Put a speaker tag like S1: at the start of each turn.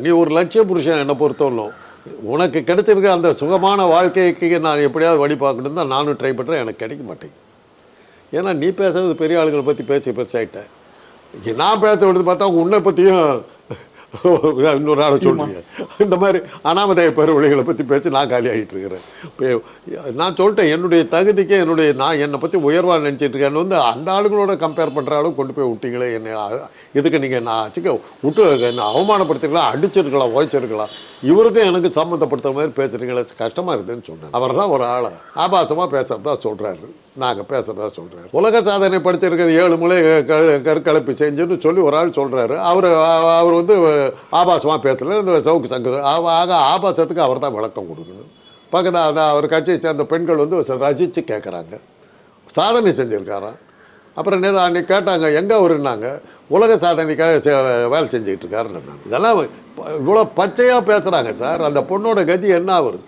S1: நீ ஒரு லட்சிய புருஷன் என்னை பொறுத்தவரையிலும். உனக்கு கிடைச்சிருக்க அந்த சுகமான வாழ்க்கைக்கு நான் எப்படியாவது வழி பார்க்கணும் தான் நானும் ட்ரை பண்ணுறேன் எனக்கு கிடைக்க மாட்டேங்குது. ஏன்னா நீ பேசுறது பெரிய ஆளுகளை பற்றி பேசி பெருசாயிட்டேன் நான் பேச விடுறது பார்த்தா உன்னை பற்றியும் இன்னொரு ஆளை சொல்றீங்க. இந்த மாதிரி அனாமதேய பெருவழிகளை பற்றி பேசி நான் காலி ஆகிட்டு இருக்கிறேன் நான் சொல்லிட்டேன் என்னுடைய தகுதிக்கு என்னுடைய நான் என்னை பற்றி உயர்வாக நினச்சிட்டு இருக்கேன்னு வந்து அந்த ஆளுகளோட கம்பேர் பண்ணுற அளவுக்கு கொண்டு போய் விட்டீங்களே என்னை இதுக்கு நீங்கள் நான் வச்சுக்க விட்டு என்ன அவமானப்படுத்திருக்கலாம் அடிச்சிருக்கலாம் உழைச்சிருக்கலாம். இவருக்கும் எனக்கு சம்மந்தப்படுத்துற மாதிரி பேசுறீங்களே கஷ்டமாக இருக்குதுன்னு சொன்னேன். அவர் தான் ஒரு ஆளை ஆபாசமாக பேசுகிறதா சொல்கிறாரு நாங்கள் பேசுகிறதா சொல்கிறாரு உலக சாதனை படிச்சிருக்கிற ஏழு முறை க- செஞ்சுன்னு சொல்லி ஒரு ஆள் சொல்கிறாரு அவர் அவர் வந்து ஆபாசமாக பேசல. இந்த சவுக்கு சங்கு ஆ- ஆக ஆபாசத்துக்கு அவர் தான் விளக்கம் கொடுக்கணும். பக்கத்தில் அந்த அவர் கட்சியை சேர்ந்த பெண்கள் வந்து ரசித்து கேட்குறாங்க சாதனை செஞ்சுருக்காராம் அப்புறம் நேதா அன்னைக்கு கேட்டாங்க எங்கே அவருன்னாங்க? உலக சாதனைக்காக செ- வேலை செஞ்சுக்கிட்டு இருக்காருன்னு இதெல்லாம் இவ்வளோ பச்சையாக பேசுகிறாங்க சார். அந்த பொண்ணோட கதி என்ன ஆகுறது